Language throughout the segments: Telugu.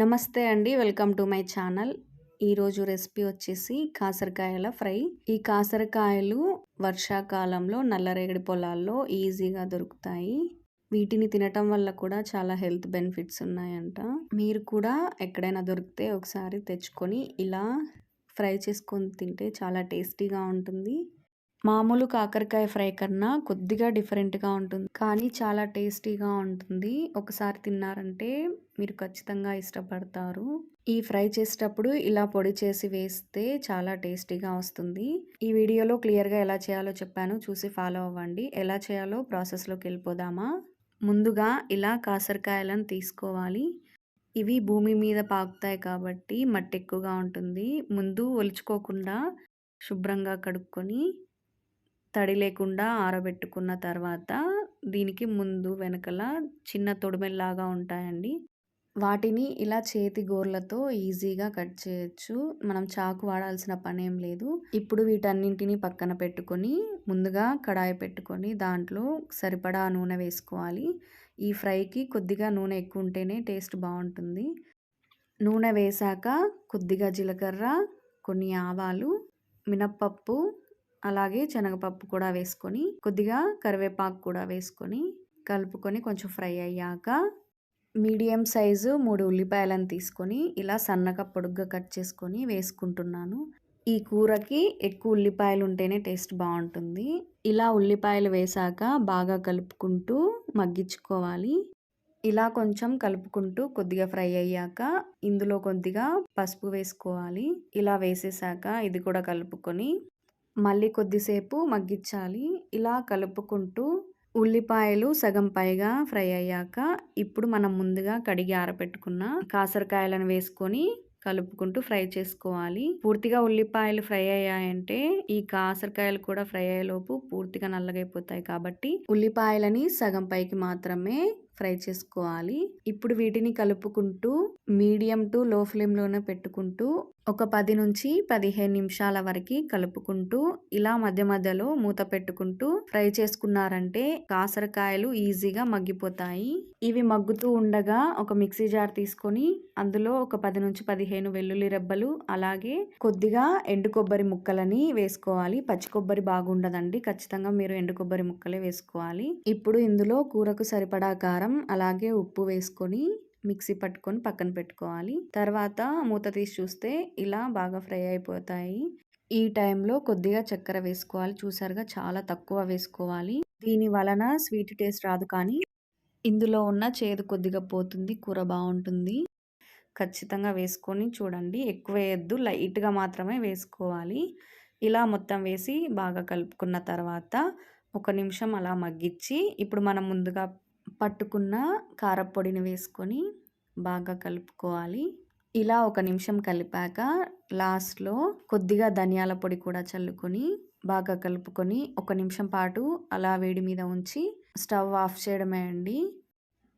నమస్తే అండి. Welcome to my channel. ఈరోజు రెసిపీ వచ్చేసి కాసరకాయల ఫ్రై. ఈ కాసరకాయలు వర్షాకాలంలో నల్లరేగడి పొలాల్లో ఈజీగా దొరుకుతాయి. వీటిని తినటం వల్ల కూడా చాలా హెల్త్ బెనిఫిట్స్ ఉన్నాయంట. మీరు కూడా ఎక్కడైనా దొరికితే ఒకసారి తెచ్చుకొని ఇలా ఫ్రై చేసుకొని తింటే చాలా టేస్టీగా ఉంటుంది. మామూలు కాకరకాయ ఫ్రై కన్నా కొద్దిగా డిఫరెంట్గా ఉంటుంది. కానీ చాలా టేస్టీగా ఉంటుంది. ఒకసారి తిన్నారంటే మీరు ఖచ్చితంగా ఇష్టపడతారు. ఈ ఫ్రై చేసేటప్పుడు ఇలా పొడి చేసి వేస్తే చాలా టేస్టీగా వస్తుంది. ఈ వీడియోలో క్లియర్గా ఎలా చేయాలో చెప్పాను. చూసి ఫాలో అవ్వండి. ఎలా చేయాలో ప్రాసెస్లోకి వెళ్ళిపోదామా? ముందుగా ఇలా కాసరకాయలను తీసుకోవాలి. ఇవి భూమి మీద పాకుతాయి కాబట్టి మట్టి ఎక్కువగా ఉంటుంది. ముందు ఒలుచుకోకుండా శుభ్రంగా కడుక్కొని తడి లేకుండా ఆరబెట్టుకున్న తర్వాత దీనికి ముందు వెనకల చిన్న తొడిమెల్లాగా ఉంటాయండి. వాటిని ఇలా చేతి గోర్లతో ఈజీగా కట్ చేయొచ్చు. మనం చాకు వాడాల్సిన పని ఏం లేదు. ఇప్పుడు వీటన్నింటిని పక్కన పెట్టుకొని ముందుగా కడాయి పెట్టుకొని దాంట్లో సరిపడా నూనె వేసుకోవాలి. ఈ ఫ్రైకి కొద్దిగా నూనె ఎక్కువ ఉంటేనే టేస్ట్ బాగుంటుంది. నూనె వేశాక కొద్దిగా జీలకర్ర కొన్ని ఆవాలు మినప్పప్పు అలాగే శనగపప్పు కూడా వేసుకొని కొద్దిగా కరివేపాకు కూడా వేసుకొని కలుపుకొని కొంచెం ఫ్రై అయ్యాక మీడియం సైజు మూడు ఉల్లిపాయలను తీసుకొని ఇలా సన్నగా పొడుగ్గా కట్ చేసుకొని వేసుకుంటున్నాను. ఈ కూరకి ఎక్కువ ఉల్లిపాయలు ఉంటేనే టేస్ట్ బాగుంటుంది. ఇలా ఉల్లిపాయలు వేసాక బాగా కలుపుకుంటూ మగ్గించుకోవాలి. ఇలా కొంచెం కలుపుకుంటూ కొద్దిగా ఫ్రై అయ్యాక ఇందులో కొద్దిగా పసుపు వేసుకోవాలి. ఇలా వేసేసాక ఇది కూడా కలుపుకొని మళ్ళీ కొద్దిసేపు మగ్గించాలి. ఇలా కలుపుకుంటూ ఉల్లిపాయలు సగం పైగా ఫ్రై అయ్యాక ఇప్పుడు మనం ముందుగా కడిగి ఆరబెట్టుకున్న కాసరకాయలను వేసుకొని కలుపుకుంటూ ఫ్రై చేసుకోవాలి. పూర్తిగా ఉల్లిపాయలు ఫ్రై అయ్యాయంటే ఈ కాసరకాయలు కూడా ఫ్రై అయ్యేలోపు పూర్తిగా నల్లగైపోతాయి కాబట్టి ఉల్లిపాయలని సగం పైకి మాత్రమే ఫ్రై చేసుకోవాలి. ఇప్పుడు వీటిని కలుపుకుంటూ మీడియం టు లో ఫ్లేమ్లోనే పెట్టుకుంటూ ఒక పది నుంచి పదిహేను నిమిషాల వరకు కలుపుకుంటూ ఇలా మధ్య మధ్యలో మూత పెట్టుకుంటూ ఫ్రై చేసుకున్నారంటే కాసరకాయలు ఈజీగా మగ్గిపోతాయి. ఇవి మగ్గుతూ ఉండగా ఒక మిక్సీ జార్ తీసుకొని అందులో ఒక పది నుంచి పదిహేను వెల్లుల్లి రెబ్బలు అలాగే కొద్దిగా ఎండు కొబ్బరి ముక్కలని వేసుకోవాలి. పచ్చి కొబ్బరి బాగుండదండి. ఖచ్చితంగా మీరు ఎండు కొబ్బరి ముక్కలే వేసుకోవాలి. ఇప్పుడు ఇందులో కూరకు సరిపడా కారం కారం అలాగే ఉప్పు వేసుకొని మిక్సీ పట్టుకొని పక్కన పెట్టుకోవాలి. తర్వాత మూత తీసి చూస్తే ఇలా బాగా ఫ్రై అయిపోతాయి. ఈ టైంలో కొద్దిగా చక్కెర వేసుకోవాలి. చూసారుగా చాలా తక్కువ వేసుకోవాలి. దీని వలన స్వీట్ టేస్ట్ రాదు కానీ ఇందులో ఉన్న చేదు కొద్దిగా పోతుంది కూర బాగుంటుంది. ఖచ్చితంగా వేసుకొని చూడండి. ఎక్కువ వేయద్దు. లైట్గా మాత్రమే వేసుకోవాలి. ఇలా మొత్తం వేసి బాగా కలుపుకున్న తర్వాత ఒక నిమిషం అలా మగ్గించి ఇప్పుడు మనం ముందుగా పట్టుకున్న కారపొడిని వేసుకొని బాగా కలుపుకోవాలి. ఇలా ఒక నిమిషం కలిపాక లాస్ట్లో కొద్దిగా ధనియాల పొడి కూడా చల్లుకొని బాగా కలుపుకొని ఒక నిమిషం పాటు అలా వేడి మీద ఉంచి స్టవ్ ఆఫ్ చేయడమే అండి.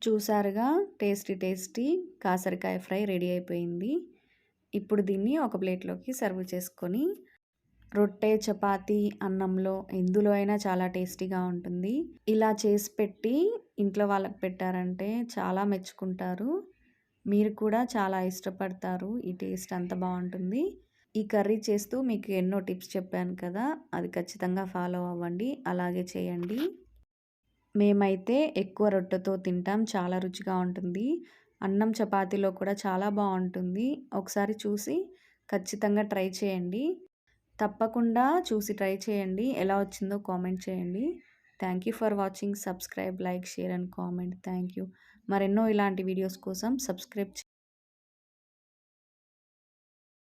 చూసారుగా? టేస్టీ టేస్టీ కాసరికాయ ఫ్రై రెడీ అయిపోయింది. ఇప్పుడు దీన్ని ఒక ప్లేట్లోకి సర్వ్ చేసుకొని రొట్టె చపాతి అన్నంలో ఎందులో అయినా చాలా టేస్టీగా ఉంటుంది. ఇలా చేసి పెట్టి ఇంట్లో వాళ్ళకి పెట్టారంటే చాలా మెచ్చుకుంటారు. మీరు కూడా చాలా ఇష్టపడతారు. ఈ టేస్ట్ అంత బాగుంటుంది. ఈ కర్రీ చేస్తూ మీకు ఎన్నో టిప్స్ చెప్పాను కదా అది ఖచ్చితంగా ఫాలో అవ్వండి. అలాగే చేయండి. మేమైతే ఎక్కువ రొట్టెతో తింటాం. చాలా రుచిగా ఉంటుంది. అన్నం చపాతీలో కూడా చాలా బాగుంటుంది. ఒకసారి చూసి ఖచ్చితంగా ట్రై చేయండి. తప్పకుండా చూసి ట్రై చేయండి. ఎలా వచ్చిందో కామెంట్ చేయండి. Thank you for watching subscribe like share and comment thank you మరెన్నో ఇలాంటి వీడియోస్ కోసం సబ్స్క్రైబ్